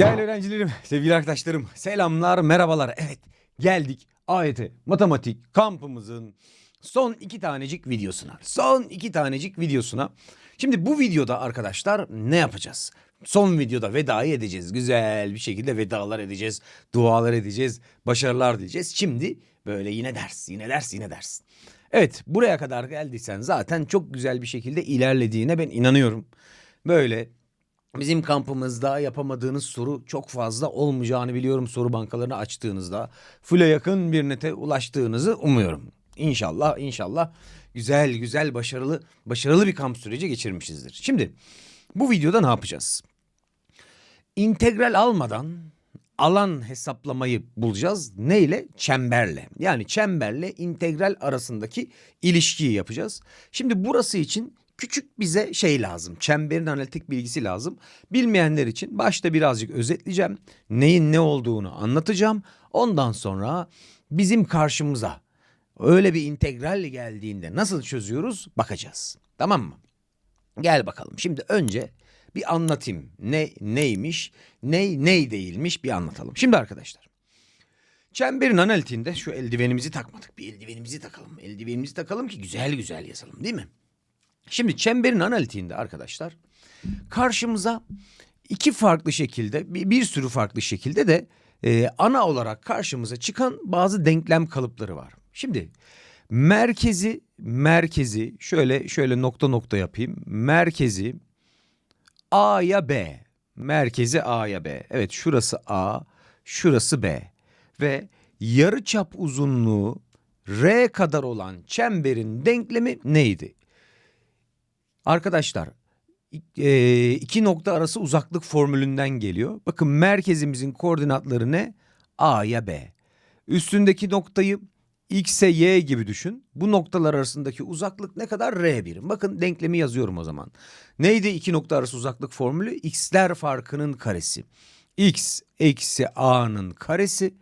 Değerli öğrencilerim, sevgili arkadaşlarım, selamlar, merhabalar. Evet, geldik AYT matematik kampımızın son iki tanecik videosuna. Son iki tanecik videosuna. Şimdi bu videoda arkadaşlar ne yapacağız? Son videoda vedayı edeceğiz. Güzel bir şekilde vedalar edeceğiz. Dualar edeceğiz. Başarılar diyeceğiz. Şimdi böyle yine ders, yine ders, yine ders. Evet, buraya kadar geldiysen zaten çok güzel bir şekilde ilerlediğine ben inanıyorum. Böyle Bizim kampımızda yapamadığınız soru çok fazla olmayacağını biliyorum soru bankalarını açtığınızda. Full'e yakın bir nete ulaştığınızı umuyorum. İnşallah inşallah güzel güzel başarılı başarılı bir kamp süreci geçirmişizdir. Şimdi bu videoda ne yapacağız? İntegral almadan alan hesaplamayı bulacağız. Neyle? Çemberle. Yani çemberle integral arasındaki ilişkiyi yapacağız. Şimdi burası için küçük bize şey lazım. Çemberin analitik bilgisi lazım. Bilmeyenler için başta birazcık özetleyeceğim. Neyin ne olduğunu anlatacağım. Ondan sonra bizim karşımıza öyle bir integral geldiğinde nasıl çözüyoruz bakacağız. Tamam mı? Gel bakalım. Şimdi önce bir anlatayım. Ne neymiş, ne ney değilmiş bir anlatalım. Şimdi arkadaşlar. Çemberin analitiğinde şu eldivenimizi takmadık. Bir eldivenimizi takalım. Eldivenimizi takalım ki güzel güzel yazalım değil mi? Şimdi çemberin analitiğinde arkadaşlar karşımıza iki farklı şekilde bir, bir sürü farklı şekilde de e, ana olarak karşımıza çıkan bazı denklem kalıpları var. Şimdi merkezi merkezi şöyle şöyle nokta nokta yapayım. Merkezi A'ya B. Merkezi A'ya B. Evet şurası A, şurası B. Ve yarıçap uzunluğu R kadar olan çemberin denklemi neydi? Arkadaşlar e, iki nokta arası uzaklık formülünden geliyor. Bakın merkezimizin koordinatları ne? A ya B. Üstündeki noktayı X'e Y gibi düşün. Bu noktalar arasındaki uzaklık ne kadar? R birim. Bakın denklemi yazıyorum o zaman. Neydi iki nokta arası uzaklık formülü? X'ler farkının karesi. X eksi A'nın karesi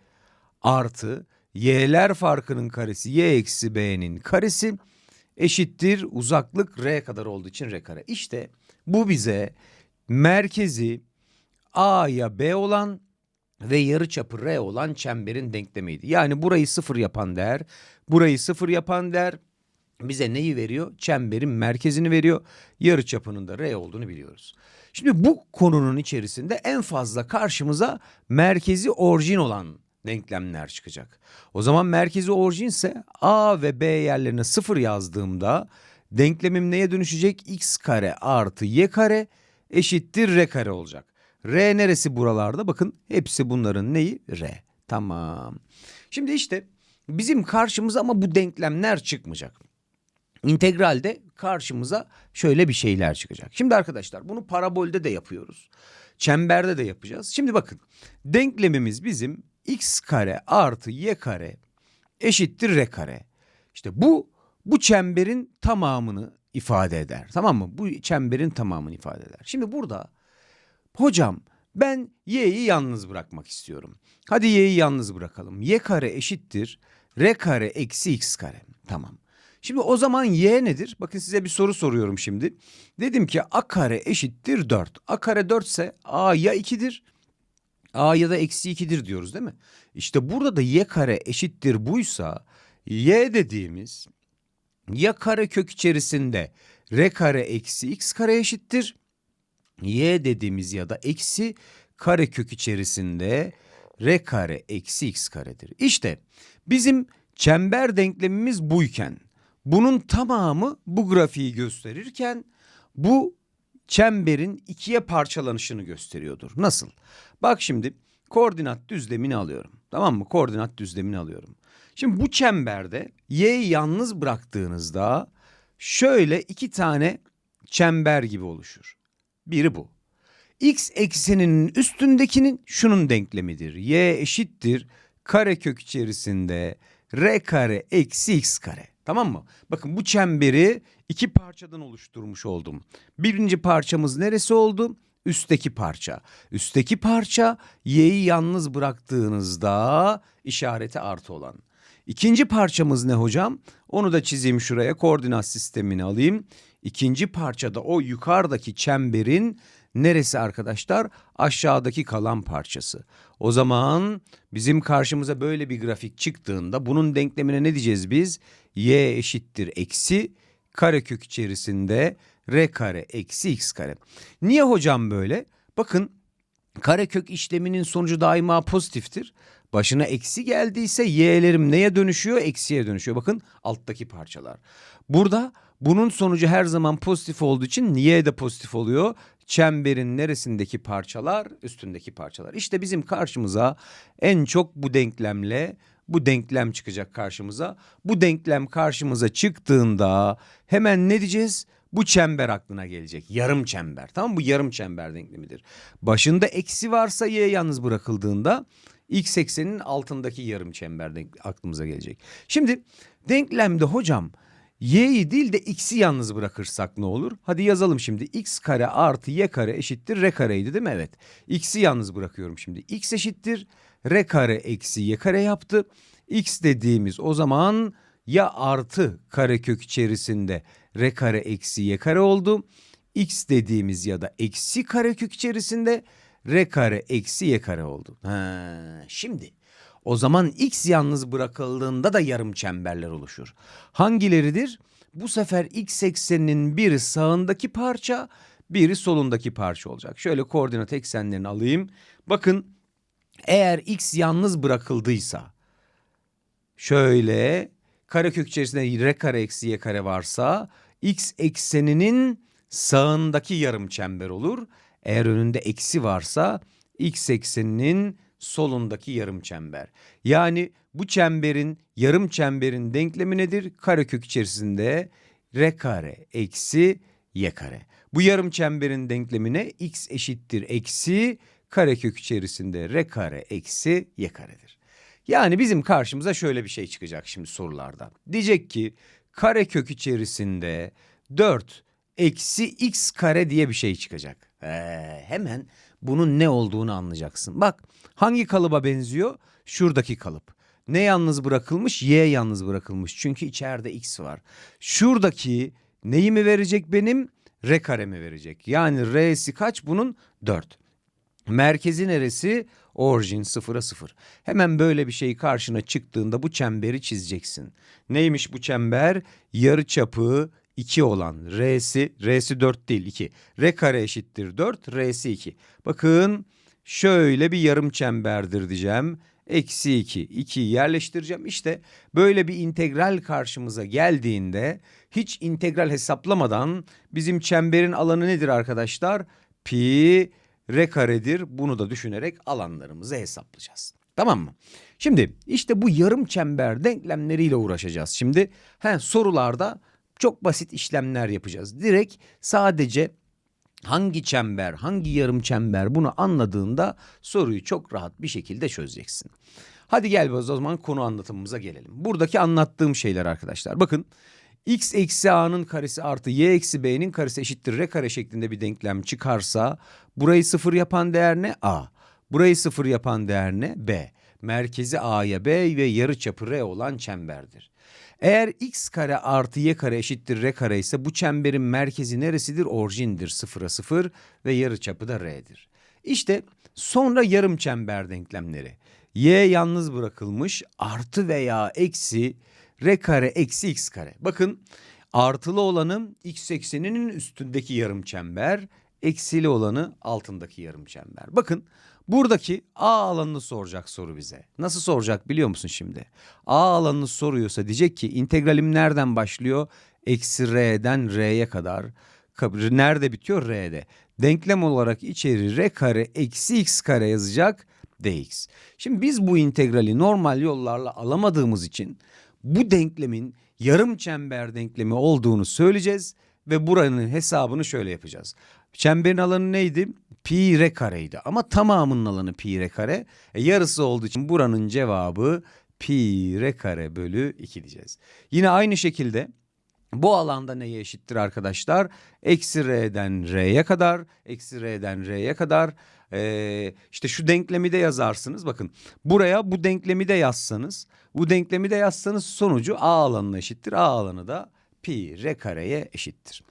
artı Y'ler farkının karesi Y eksi B'nin karesi eşittir uzaklık R kadar olduğu için R kare. İşte bu bize merkezi A'ya B olan ve yarıçapı R olan çemberin denklemiydi. Yani burayı sıfır yapan değer, burayı sıfır yapan değer bize neyi veriyor? Çemberin merkezini veriyor. Yarıçapının da R olduğunu biliyoruz. Şimdi bu konunun içerisinde en fazla karşımıza merkezi orijin olan denklemler çıkacak. O zaman merkezi orijinse A ve B yerlerine sıfır yazdığımda denklemim neye dönüşecek? X kare artı Y kare eşittir R kare olacak. R neresi buralarda? Bakın hepsi bunların neyi? R. Tamam. Şimdi işte bizim karşımıza ama bu denklemler çıkmayacak. İntegralde karşımıza şöyle bir şeyler çıkacak. Şimdi arkadaşlar bunu parabolde de yapıyoruz. Çemberde de yapacağız. Şimdi bakın denklemimiz bizim x kare artı y kare eşittir r kare. İşte bu bu çemberin tamamını ifade eder. Tamam mı? Bu çemberin tamamını ifade eder. Şimdi burada hocam ben y'yi yalnız bırakmak istiyorum. Hadi y'yi yalnız bırakalım. y kare eşittir r kare eksi x kare. Tamam. Şimdi o zaman y nedir? Bakın size bir soru soruyorum şimdi. Dedim ki a kare eşittir 4. a kare 4 ise a ya 2'dir a ya da eksi 2'dir diyoruz değil mi? İşte burada da y kare eşittir buysa y dediğimiz ya kare kök içerisinde r kare eksi x kare eşittir. y dediğimiz ya da eksi kare kök içerisinde r kare eksi x karedir. İşte bizim çember denklemimiz buyken bunun tamamı bu grafiği gösterirken bu çemberin ikiye parçalanışını gösteriyordur. Nasıl? Bak şimdi koordinat düzlemini alıyorum. Tamam mı? Koordinat düzlemini alıyorum. Şimdi bu çemberde y'yi yalnız bıraktığınızda şöyle iki tane çember gibi oluşur. Biri bu. X ekseninin üstündekinin şunun denklemidir. Y eşittir karekök içerisinde r kare eksi x kare. Tamam mı? Bakın bu çemberi iki parçadan oluşturmuş oldum. Birinci parçamız neresi oldu? Üstteki parça. Üstteki parça y'yi yalnız bıraktığınızda işareti artı olan. İkinci parçamız ne hocam? Onu da çizeyim şuraya koordinat sistemini alayım. İkinci parçada o yukarıdaki çemberin neresi arkadaşlar? Aşağıdaki kalan parçası. O zaman bizim karşımıza böyle bir grafik çıktığında bunun denklemine ne diyeceğiz biz? Y eşittir eksi karekök içerisinde r kare eksi x kare. Niye hocam böyle? Bakın karekök işleminin sonucu daima pozitiftir. Başına eksi geldiyse y'lerim neye dönüşüyor? Eksiye dönüşüyor. Bakın alttaki parçalar. Burada bunun sonucu her zaman pozitif olduğu için y de pozitif oluyor. Çemberin neresindeki parçalar? Üstündeki parçalar. İşte bizim karşımıza en çok bu denklemle bu denklem çıkacak karşımıza. Bu denklem karşımıza çıktığında hemen ne diyeceğiz? Bu çember aklına gelecek. Yarım çember. Tamam mı? Bu yarım çember denklemidir. Başında eksi varsa y yalnız bırakıldığında x eksenin altındaki yarım çember aklımıza gelecek. Şimdi denklemde hocam y'yi değil de x'i yalnız bırakırsak ne olur? Hadi yazalım şimdi. x kare artı y kare eşittir r kareydi değil mi? Evet. x'i yalnız bırakıyorum şimdi. x eşittir r kare eksi y kare yaptı. x dediğimiz o zaman ya artı karekök içerisinde r kare eksi y kare oldu. x dediğimiz ya da eksi karekök içerisinde r kare eksi y kare oldu. Ha, şimdi o zaman x yalnız bırakıldığında da yarım çemberler oluşur. Hangileridir? Bu sefer x ekseninin biri sağındaki parça, biri solundaki parça olacak. Şöyle koordinat eksenlerini alayım. Bakın eğer x yalnız bırakıldıysa şöyle karekök içerisinde r kare eksi y kare varsa x ekseninin sağındaki yarım çember olur. Eğer önünde eksi varsa x ekseninin solundaki yarım çember. Yani bu çemberin yarım çemberin denklemi nedir? Karekök içerisinde r kare eksi y kare. Bu yarım çemberin denklemine x eşittir eksi karekök içerisinde r kare eksi y karedir. Yani bizim karşımıza şöyle bir şey çıkacak şimdi sorularda. Diyecek ki karekök içerisinde 4 eksi x kare diye bir şey çıkacak. Ee, hemen bunun ne olduğunu anlayacaksın. Bak hangi kalıba benziyor? Şuradaki kalıp. Ne yalnız bırakılmış? Y yalnız bırakılmış. Çünkü içeride x var. Şuradaki neyi mi verecek benim? R kare mi verecek? Yani R'si kaç bunun? 4. Merkezi neresi? Orijin sıfıra sıfır. Hemen böyle bir şey karşına çıktığında bu çemberi çizeceksin. Neymiş bu çember? Yarı çapı 2 olan R'si, R'si 4 değil 2. R kare eşittir 4, R'si 2. Bakın şöyle bir yarım çemberdir diyeceğim. Eksi 2, 2'yi yerleştireceğim. İşte böyle bir integral karşımıza geldiğinde hiç integral hesaplamadan bizim çemberin alanı nedir arkadaşlar? Pi r karedir. Bunu da düşünerek alanlarımızı hesaplayacağız. Tamam mı? Şimdi işte bu yarım çember denklemleriyle uğraşacağız. Şimdi he, sorularda çok basit işlemler yapacağız. Direkt sadece hangi çember, hangi yarım çember bunu anladığında soruyu çok rahat bir şekilde çözeceksin. Hadi gel o zaman konu anlatımımıza gelelim. Buradaki anlattığım şeyler arkadaşlar. Bakın x eksi a'nın karesi artı y eksi b'nin karesi eşittir r kare şeklinde bir denklem çıkarsa burayı sıfır yapan değer ne? a. Burayı sıfır yapan değer ne? b. Merkezi a'ya b ve yarıçapı r olan çemberdir. Eğer x kare artı y kare eşittir r kare ise bu çemberin merkezi neresidir? Orijindir sıfıra sıfır ve yarıçapı da r'dir. İşte sonra yarım çember denklemleri. Y yalnız bırakılmış artı veya eksi r kare eksi x kare. Bakın artılı olanı x ekseninin üstündeki yarım çember, eksili olanı altındaki yarım çember. Bakın buradaki A alanını soracak soru bize. Nasıl soracak biliyor musun şimdi? A alanını soruyorsa diyecek ki integralim nereden başlıyor? Eksi r'den r'ye kadar. Nerede bitiyor? R'de. Denklem olarak içeri r kare eksi x kare yazacak dx. Şimdi biz bu integrali normal yollarla alamadığımız için bu denklemin yarım çember denklemi olduğunu söyleyeceğiz ve buranın hesabını şöyle yapacağız. Çemberin alanı neydi? Pi r kareydi ama tamamının alanı pi r kare. E, yarısı olduğu için buranın cevabı pi r kare bölü 2 diyeceğiz. Yine aynı şekilde bu alanda neye eşittir arkadaşlar? Eksi r'den r'ye kadar, eksi r'den r'ye kadar. Ee, işte şu denklemi de yazarsınız. Bakın buraya bu denklemi de yazsanız, bu denklemi de yazsanız sonucu a alanına eşittir. A alanı da pi r kareye eşittir.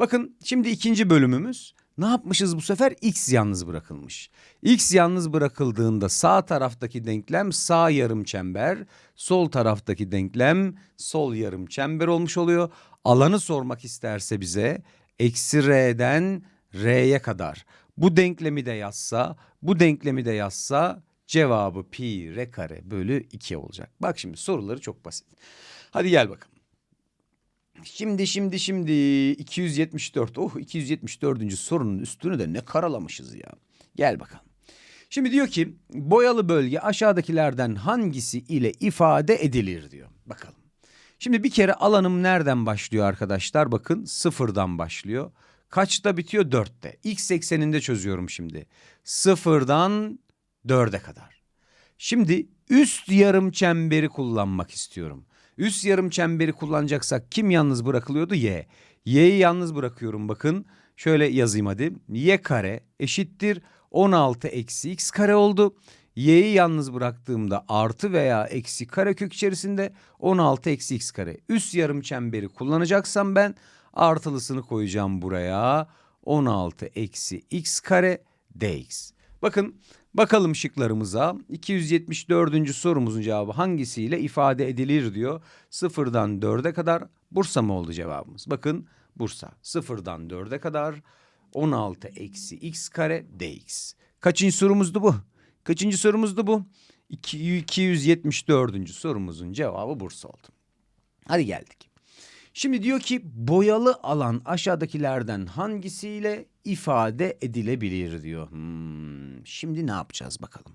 Bakın şimdi ikinci bölümümüz Ne yapmışız bu sefer? X yalnız bırakılmış. X yalnız bırakıldığında sağ taraftaki denklem sağ yarım çember, sol taraftaki denklem sol yarım çember olmuş oluyor. Alanı sormak isterse bize eksi R'den R'ye kadar. Bu denklemi de yazsa, bu denklemi de yazsa cevabı pi r kare bölü 2 olacak. Bak şimdi soruları çok basit. Hadi gel bakalım. Şimdi şimdi şimdi 274. Oh 274. sorunun üstünü de ne karalamışız ya. Gel bakalım. Şimdi diyor ki boyalı bölge aşağıdakilerden hangisi ile ifade edilir diyor. Bakalım. Şimdi bir kere alanım nereden başlıyor arkadaşlar? Bakın sıfırdan başlıyor. Kaçta bitiyor? Dörtte. X ekseninde çözüyorum şimdi. Sıfırdan dörde kadar. Şimdi üst yarım çemberi kullanmak istiyorum. Üst yarım çemberi kullanacaksak kim yalnız bırakılıyordu? Y. Y'yi yalnız bırakıyorum bakın. Şöyle yazayım hadi. Y kare eşittir 16 eksi x kare oldu. Y'yi yalnız bıraktığımda artı veya eksi karekök içerisinde 16 eksi x kare. Üst yarım çemberi kullanacaksam ben artılısını koyacağım buraya. 16 eksi x kare dx. Bakın bakalım şıklarımıza. 274. sorumuzun cevabı hangisiyle ifade edilir diyor. Sıfırdan 4'e kadar Bursa mı oldu cevabımız? Bakın Bursa. Sıfırdan 4'e kadar 16 eksi x kare dx. Kaçıncı sorumuzdu bu? Kaçıncı sorumuzdu bu? 274. sorumuzun cevabı Bursa oldu. Hadi geldik. Şimdi diyor ki boyalı alan aşağıdakilerden hangisiyle ifade edilebilir diyor. Hmm, şimdi ne yapacağız bakalım.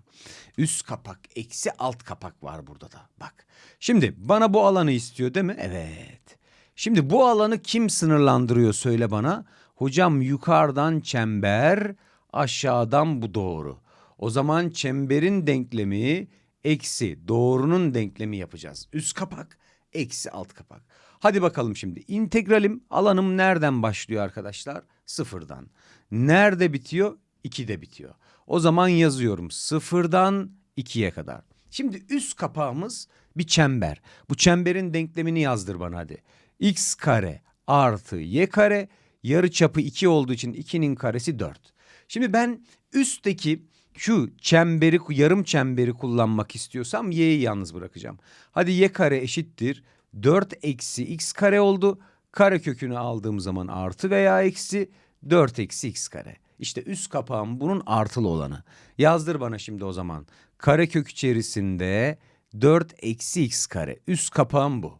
Üst kapak eksi alt kapak var burada da. Bak. Şimdi bana bu alanı istiyor değil mi? Evet. Şimdi bu alanı kim sınırlandırıyor söyle bana. Hocam yukarıdan çember, aşağıdan bu doğru. O zaman çemberin denklemi eksi doğrunun denklemi yapacağız. Üst kapak eksi alt kapak. Hadi bakalım şimdi. İntegralim alanım nereden başlıyor arkadaşlar? Sıfırdan. Nerede bitiyor? 2'de bitiyor. O zaman yazıyorum sıfırdan 2'ye kadar. Şimdi üst kapağımız bir çember. Bu çemberin denklemini yazdır bana hadi. x kare artı y kare yarı çapı 2 olduğu için 2'nin karesi 4. Şimdi ben üstteki şu çemberi yarım çemberi kullanmak istiyorsam y'yi yalnız bırakacağım. Hadi y kare eşittir 4 eksi x kare oldu. Kare kökünü aldığım zaman artı veya eksi 4 eksi x kare. İşte üst kapağım bunun artılı olanı. Yazdır bana şimdi o zaman. Kare kök içerisinde 4 eksi x kare. Üst kapağım bu.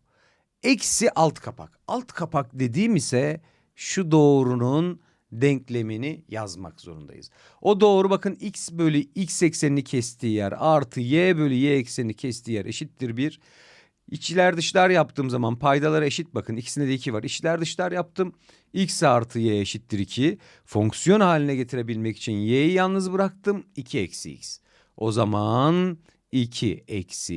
Eksi alt kapak. Alt kapak dediğim ise şu doğrunun denklemini yazmak zorundayız. O doğru bakın x bölü x eksenini kestiği yer artı y bölü y eksenini kestiği yer eşittir bir. İçler dışlar yaptığım zaman paydalar eşit bakın ikisinde de 2 var. İçler dışlar yaptım. x artı y eşittir 2. Fonksiyon haline getirebilmek için y'yi yalnız bıraktım. 2 eksi x. O zaman 2 eksi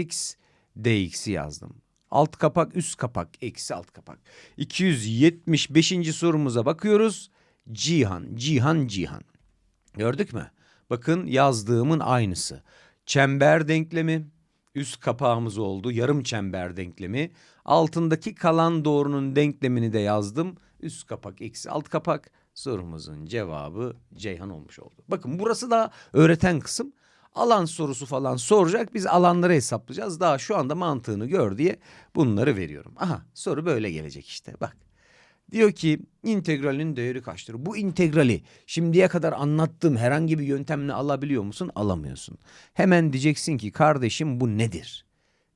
x dx'i yazdım. Alt kapak üst kapak eksi alt kapak. 275. sorumuza bakıyoruz. Cihan, Cihan, Cihan. Gördük mü? Bakın yazdığımın aynısı. Çember denklemi, üst kapağımız oldu. Yarım çember denklemi. Altındaki kalan doğrunun denklemini de yazdım. Üst kapak eksi alt kapak. Sorumuzun cevabı Ceyhan olmuş oldu. Bakın burası da öğreten kısım. Alan sorusu falan soracak. Biz alanları hesaplayacağız. Daha şu anda mantığını gör diye bunları veriyorum. Aha soru böyle gelecek işte bak. Diyor ki integralin değeri kaçtır? Bu integrali şimdiye kadar anlattığım herhangi bir yöntemle alabiliyor musun? Alamıyorsun. Hemen diyeceksin ki kardeşim bu nedir?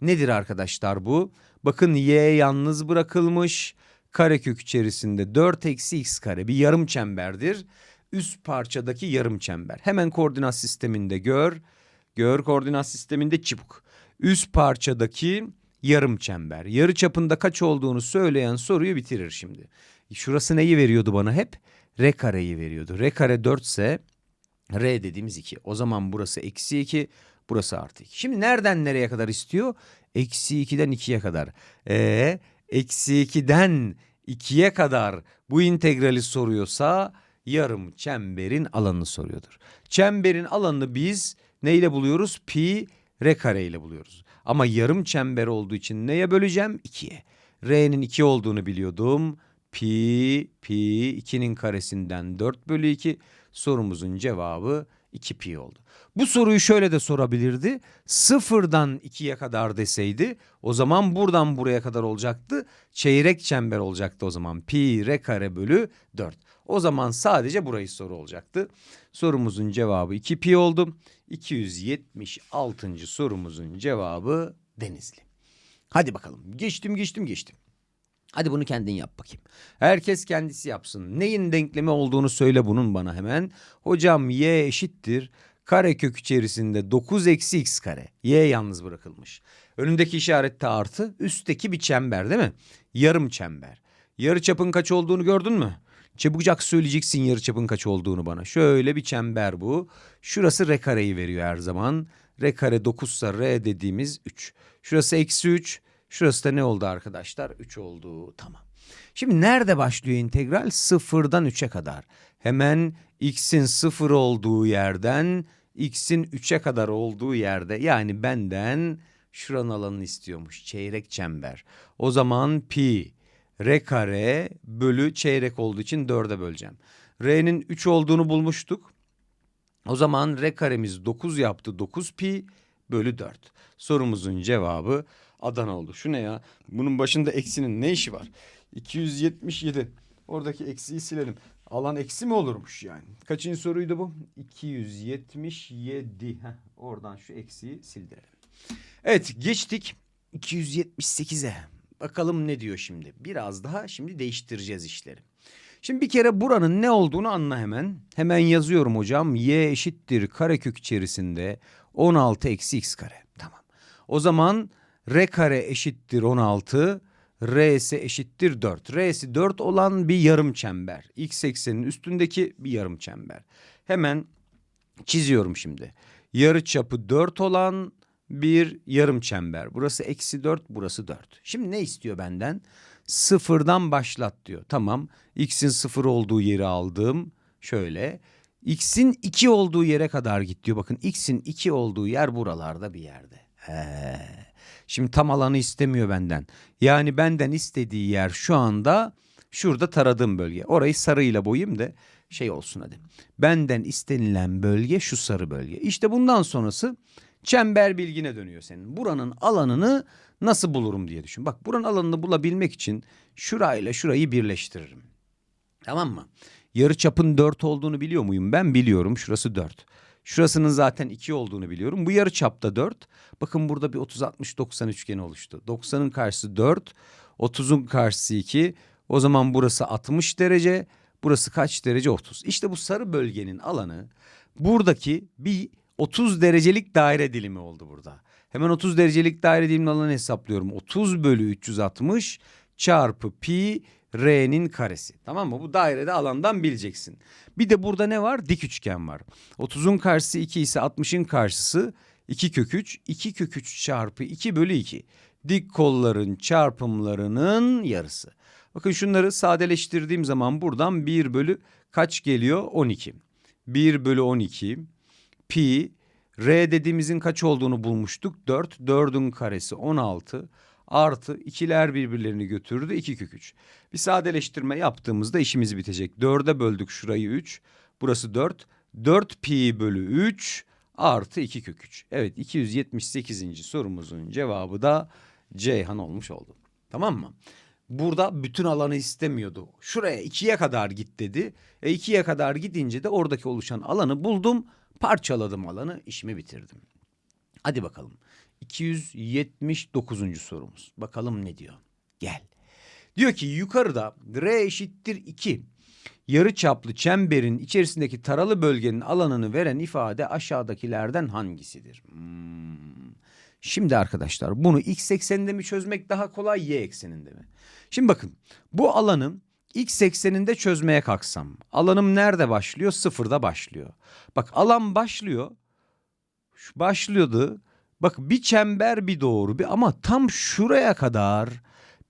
Nedir arkadaşlar bu? Bakın y yalnız bırakılmış. Karekök içerisinde 4 eksi x kare bir yarım çemberdir. Üst parçadaki yarım çember. Hemen koordinat sisteminde gör. Gör koordinat sisteminde çubuk. Üst parçadaki yarım çember. Yarı çapında kaç olduğunu söyleyen soruyu bitirir şimdi. Şurası neyi veriyordu bana hep? R kareyi veriyordu. R kare 4 ise R dediğimiz 2. O zaman burası eksi 2, burası artı 2. Şimdi nereden nereye kadar istiyor? Eksi 2'den 2'ye kadar. Ee, eksi 2'den 2'ye kadar bu integrali soruyorsa yarım çemberin alanını soruyordur. Çemberin alanını biz neyle buluyoruz? Pi r kare ile buluyoruz. Ama yarım çember olduğu için neye böleceğim? 2'ye. R'nin 2 olduğunu biliyordum. pi pi 2'nin karesinden 4 bölü 2 sorumuzun cevabı 2 pi oldu. Bu soruyu şöyle de sorabilirdi. Sıfırdan 2'ye kadar deseydi o zaman buradan buraya kadar olacaktı. Çeyrek çember olacaktı o zaman. Pi r kare bölü 4. O zaman sadece burayı soru olacaktı. Sorumuzun cevabı 2 pi oldu. 276. sorumuzun cevabı Denizli. Hadi bakalım. Geçtim geçtim geçtim. Hadi bunu kendin yap bakayım. Herkes kendisi yapsın. Neyin denklemi olduğunu söyle bunun bana hemen. Hocam y eşittir. Karekök içerisinde 9 eksi x kare. Y yalnız bırakılmış. Önündeki işarette artı. Üstteki bir çember değil mi? Yarım çember. Yarı çapın kaç olduğunu gördün mü? Çabucak söyleyeceksin yarı çapın kaç olduğunu bana. Şöyle bir çember bu. Şurası r kareyi veriyor her zaman. R kare 9 ise r dediğimiz 3. Şurası eksi 3. Şurası da ne oldu arkadaşlar? 3 oldu. Tamam. Şimdi nerede başlıyor integral? Sıfırdan 3'e kadar. Hemen x'in sıfır olduğu yerden x'in 3'e kadar olduğu yerde yani benden şuranın alanını istiyormuş. Çeyrek çember. O zaman pi r kare bölü çeyrek olduğu için 4'e böleceğim. R'nin 3 olduğunu bulmuştuk. O zaman r karemiz 9 yaptı. 9 pi bölü 4. Sorumuzun cevabı Adana oldu. Şu ne ya? Bunun başında eksinin ne işi var? 277. Oradaki eksiyi silelim. Alan eksi mi olurmuş yani? Kaçıncı soruydu bu? 277. Heh, oradan şu eksiyi sildirelim. Evet geçtik 278'e. Bakalım ne diyor şimdi? Biraz daha şimdi değiştireceğiz işleri. Şimdi bir kere buranın ne olduğunu anla hemen. Hemen yazıyorum hocam. Y eşittir karekök içerisinde 16 eksi x kare. Tamam. O zaman r kare eşittir 16. R ise eşittir 4. R'si 4 olan bir yarım çember. X eksenin üstündeki bir yarım çember. Hemen çiziyorum şimdi. Yarı çapı 4 olan bir yarım çember. Burası eksi 4, burası 4. Şimdi ne istiyor benden? Sıfırdan başlat diyor. Tamam. X'in sıfır olduğu yeri aldım. Şöyle. X'in 2 olduğu yere kadar git diyor. Bakın X'in 2 olduğu yer buralarda bir yerde. He. Şimdi tam alanı istemiyor benden. Yani benden istediği yer şu anda şurada taradığım bölge. Orayı sarıyla boyayım da şey olsun hadi. Benden istenilen bölge şu sarı bölge. İşte bundan sonrası çember bilgine dönüyor senin. Buranın alanını nasıl bulurum diye düşün. Bak buranın alanını bulabilmek için şurayla şurayı birleştiririm. Tamam mı? Yarı çapın 4 olduğunu biliyor muyum? Ben biliyorum. Şurası 4. Şurasının zaten 2 olduğunu biliyorum. Bu yarı çapta 4. Bakın burada bir 30 60 90 üçgeni oluştu. 90'ın karşısı 4, 30'un karşısı 2. O zaman burası 60 derece, burası kaç derece? 30. İşte bu sarı bölgenin alanı buradaki bir 30 derecelik daire dilimi oldu burada. Hemen 30 derecelik daire diliminin alanını hesaplıyorum. 30 bölü 360 çarpı pi r'nin karesi. Tamam mı? Bu dairede alandan bileceksin. Bir de burada ne var? Dik üçgen var. 30'un karşısı 2 ise 60'ın karşısı 2 kök 3. 2 kök 3 çarpı 2 bölü 2. Dik kolların çarpımlarının yarısı. Bakın şunları sadeleştirdiğim zaman buradan 1 bölü kaç geliyor? 12. 1 bölü 12 pi r dediğimizin kaç olduğunu bulmuştuk. 4. 4'ün karesi 16 artı ikiler birbirlerini götürdü 2 kök 3. Bir sadeleştirme yaptığımızda işimiz bitecek. 4'e böldük şurayı 3. Burası 4. 4 pi bölü 3 artı 2 kök 3. Evet 278. sorumuzun cevabı da Ceyhan olmuş oldu. Tamam mı? Burada bütün alanı istemiyordu. Şuraya 2'ye kadar git dedi. E 2'ye kadar gidince de oradaki oluşan alanı buldum. Parçaladım alanı işimi bitirdim. Hadi bakalım. 279. sorumuz. Bakalım ne diyor? Gel. Diyor ki yukarıda R eşittir 2. Yarı çaplı çemberin içerisindeki taralı bölgenin alanını veren ifade aşağıdakilerden hangisidir? Hmm. Şimdi arkadaşlar bunu x ekseninde mi çözmek daha kolay y ekseninde mi? Şimdi bakın bu alanı x ekseninde çözmeye kalksam alanım nerede başlıyor? Sıfırda başlıyor. Bak alan başlıyor. Başlıyordu. Bak bir çember bir doğru bir ama tam şuraya kadar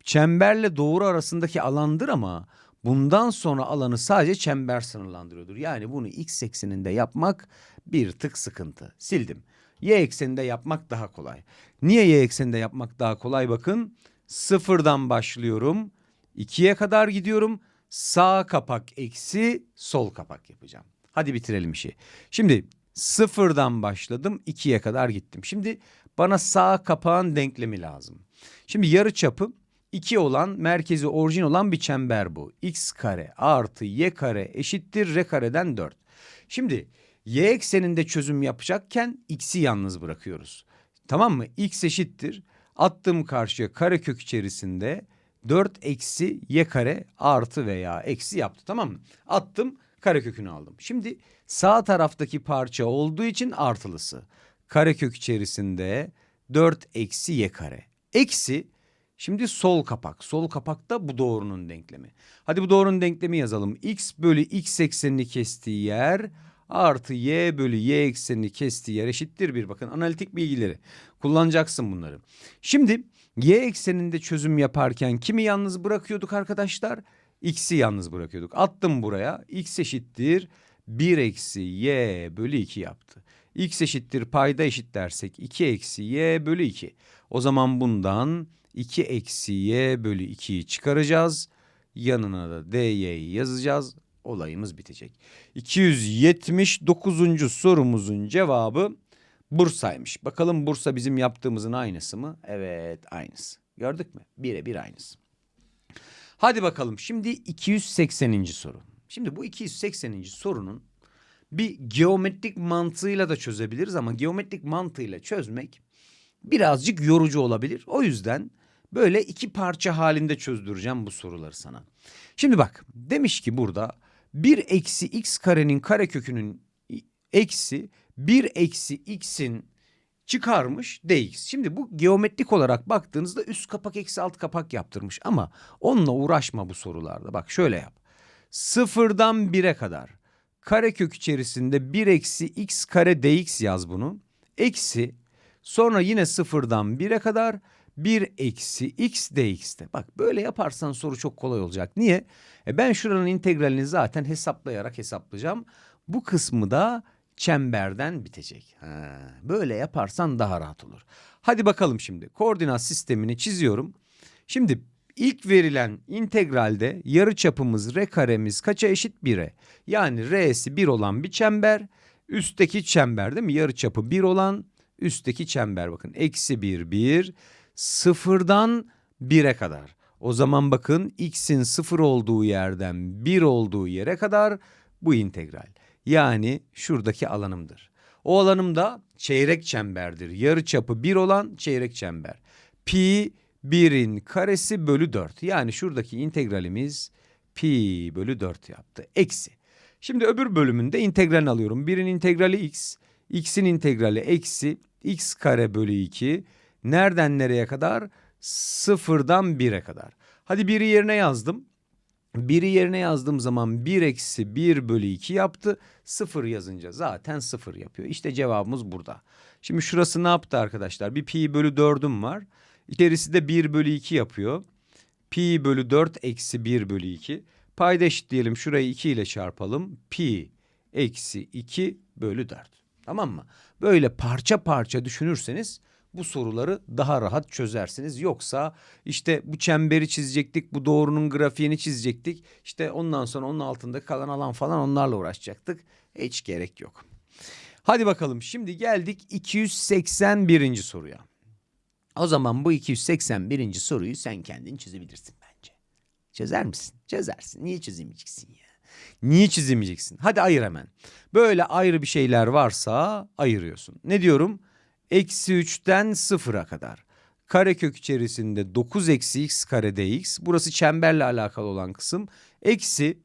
çemberle doğru arasındaki alandır ama bundan sonra alanı sadece çember sınırlandırıyordur. Yani bunu x ekseninde yapmak bir tık sıkıntı. Sildim. Y ekseninde yapmak daha kolay. Niye y ekseninde yapmak daha kolay bakın. Sıfırdan başlıyorum. 2'ye kadar gidiyorum. Sağ kapak eksi sol kapak yapacağım. Hadi bitirelim işi. Şimdi sıfırdan başladım 2'ye kadar gittim. Şimdi bana sağ kapağın denklemi lazım. Şimdi yarı çapı 2 olan merkezi orijin olan bir çember bu. x kare artı y kare eşittir r kareden 4. Şimdi y ekseninde çözüm yapacakken x'i yalnız bırakıyoruz. Tamam mı? x eşittir. Attım karşıya karekök içerisinde 4 eksi y kare artı veya eksi yaptı tamam mı? Attım karekökünü aldım. Şimdi sağ taraftaki parça olduğu için artılısı. Karekök içerisinde 4 eksi y kare. Eksi şimdi sol kapak. Sol kapakta bu doğrunun denklemi. Hadi bu doğrunun denklemi yazalım. x bölü x eksenini kestiği yer artı y bölü y eksenini kestiği yer eşittir bir. Bakın analitik bilgileri kullanacaksın bunları. Şimdi y ekseninde çözüm yaparken kimi yalnız bırakıyorduk arkadaşlar? X'i yalnız bırakıyorduk. Attım buraya. X eşittir 1 eksi y bölü 2 yaptı. X eşittir payda eşit dersek 2 eksi y bölü 2. O zaman bundan 2 eksi y bölü 2'yi çıkaracağız. Yanına da dy'yi yazacağız. Olayımız bitecek. 279. sorumuzun cevabı Bursa'ymış. Bakalım Bursa bizim yaptığımızın aynısı mı? Evet aynısı. Gördük mü? Birebir aynısı. Hadi bakalım şimdi 280. soru. Şimdi bu 280. sorunun bir geometrik mantığıyla da çözebiliriz ama geometrik mantığıyla çözmek birazcık yorucu olabilir. O yüzden böyle iki parça halinde çözdüreceğim bu soruları sana. Şimdi bak demiş ki burada 1 eksi x karenin karekökünün eksi 1 eksi x'in çıkarmış dx. Şimdi bu geometrik olarak baktığınızda üst kapak eksi alt kapak yaptırmış ama onunla uğraşma bu sorularda. Bak şöyle yap. Sıfırdan 1'e kadar karekök içerisinde 1 eksi x kare dx yaz bunu. Eksi sonra yine sıfırdan 1'e kadar 1 eksi x dx'te. Bak böyle yaparsan soru çok kolay olacak. Niye? E ben şuranın integralini zaten hesaplayarak hesaplayacağım. Bu kısmı da çemberden bitecek. Ha, böyle yaparsan daha rahat olur. Hadi bakalım şimdi koordinat sistemini çiziyorum. Şimdi ilk verilen integralde yarı çapımız r karemiz kaça eşit 1'e? Yani r'si 1 olan bir çember üstteki çember değil mi? Yarı çapı 1 olan üstteki çember bakın eksi 1 1 sıfırdan 1'e kadar. O zaman bakın x'in sıfır olduğu yerden 1 olduğu yere kadar bu integral. Yani şuradaki alanımdır. O alanım da çeyrek çemberdir. Yarı çapı 1 olan çeyrek çember. Pi 1'in karesi bölü 4. Yani şuradaki integralimiz pi bölü 4 yaptı. Eksi. Şimdi öbür bölümünde integralini alıyorum. 1'in integrali x, x'in integrali eksi x kare bölü 2. Nereden nereye kadar? Sıfırdan 1'e kadar. Hadi 1'i yerine yazdım. 1'i yerine yazdığım zaman 1 eksi 1 bölü 2 yaptı. 0 yazınca zaten 0 yapıyor. İşte cevabımız burada. Şimdi şurası ne yaptı arkadaşlar? Bir pi bölü 4'üm var. İçerisi de 1 bölü 2 yapıyor. Pi bölü 4 eksi 1 bölü 2. Payda eşitleyelim. Şurayı 2 ile çarpalım. Pi eksi 2 bölü 4. Tamam mı? Böyle parça parça düşünürseniz bu soruları daha rahat çözersiniz. Yoksa işte bu çemberi çizecektik, bu doğrunun grafiğini çizecektik. İşte ondan sonra onun altında kalan alan falan onlarla uğraşacaktık. Hiç gerek yok. Hadi bakalım şimdi geldik 281. soruya. O zaman bu 281. soruyu sen kendin çözebilirsin bence. Çözer misin? Çözersin. Niye çözemeyeceksin ya? Niye çizemeyeceksin? Hadi ayır hemen. Böyle ayrı bir şeyler varsa ayırıyorsun. Ne diyorum? Eksi 3'ten 0'a kadar. Karekök içerisinde 9 eksi x kare dx. Burası çemberle alakalı olan kısım. Eksi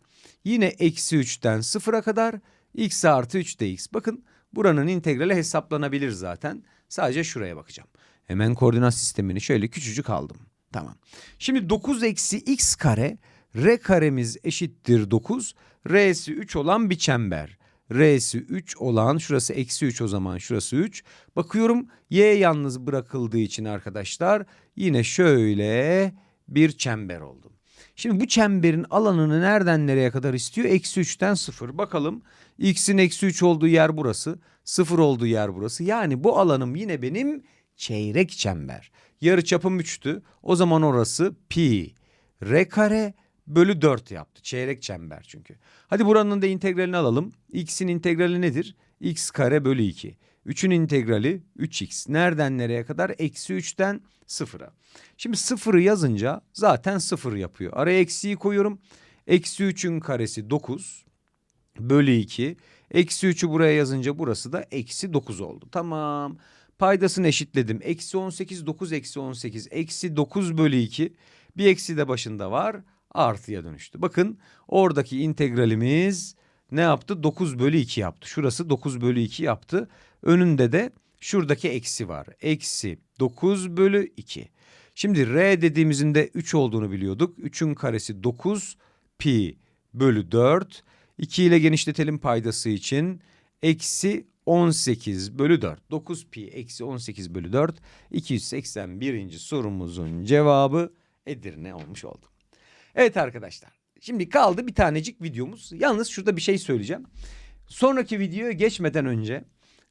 yine eksi 3'ten 0'a kadar x artı 3 dx. Bakın buranın integrali hesaplanabilir zaten. Sadece şuraya bakacağım. Hemen koordinat sistemini şöyle küçücük aldım. Tamam. Şimdi 9 eksi x kare r karemiz eşittir 9. R'si 3 olan bir çember. R'si 3 olan şurası eksi 3 o zaman şurası 3. Bakıyorum y yalnız bırakıldığı için arkadaşlar yine şöyle bir çember oldu. Şimdi bu çemberin alanını nereden nereye kadar istiyor? Eksi 3'ten 0. Bakalım x'in eksi 3 olduğu yer burası. 0 olduğu yer burası. Yani bu alanım yine benim çeyrek çember. Yarı çapım 3'tü. O zaman orası pi R kare bölü 4 yaptı. Çeyrek çember çünkü. Hadi buranın da integralini alalım. X'in integrali nedir? X kare bölü 2. 3'ün integrali 3x. Nereden nereye kadar? Eksi 3'ten 0'a. Şimdi 0'ı yazınca zaten 0 yapıyor. Araya eksiyi koyuyorum. Eksi 3'ün karesi 9 bölü 2. Eksi 3'ü buraya yazınca burası da eksi 9 oldu. Tamam. Paydasını eşitledim. Eksi 18, 9 eksi 18. Eksi 9 bölü 2. Bir eksi de başında var. Artıya dönüştü. Bakın oradaki integralimiz ne yaptı? 9 bölü 2 yaptı. Şurası 9 bölü 2 yaptı. Önünde de şuradaki eksi var. Eksi 9 bölü 2. Şimdi r dediğimizin de 3 olduğunu biliyorduk. 3'ün karesi 9 pi bölü 4. 2 ile genişletelim paydası için. Eksi 18 bölü 4. 9 pi eksi 18 bölü 4. 281. sorumuzun cevabı Edirne olmuş oldu. Evet arkadaşlar. Şimdi kaldı bir tanecik videomuz. Yalnız şurada bir şey söyleyeceğim. Sonraki videoya geçmeden önce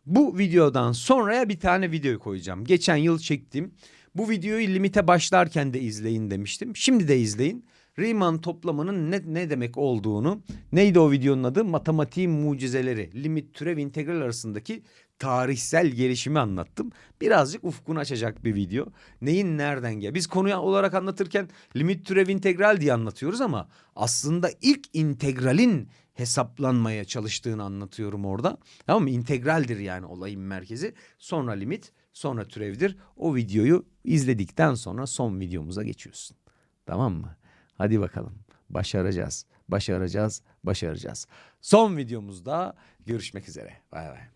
bu videodan sonraya bir tane video koyacağım. Geçen yıl çektim. Bu videoyu limite başlarken de izleyin demiştim. Şimdi de izleyin. Riemann toplamanın ne, ne demek olduğunu, neydi o videonun adı? Matematiğin mucizeleri, limit, türev, integral arasındaki tarihsel gelişimi anlattım. Birazcık ufkunu açacak bir video. Neyin nereden gel? Biz konuyu olarak anlatırken limit, türev, integral diye anlatıyoruz ama aslında ilk integralin hesaplanmaya çalıştığını anlatıyorum orada. Tamam mı? İntegraldir yani olayın merkezi. Sonra limit, sonra türevdir. O videoyu izledikten sonra son videomuza geçiyorsun. Tamam mı? Hadi bakalım. Başaracağız. Başaracağız. Başaracağız. Son videomuzda görüşmek üzere. Bay bay.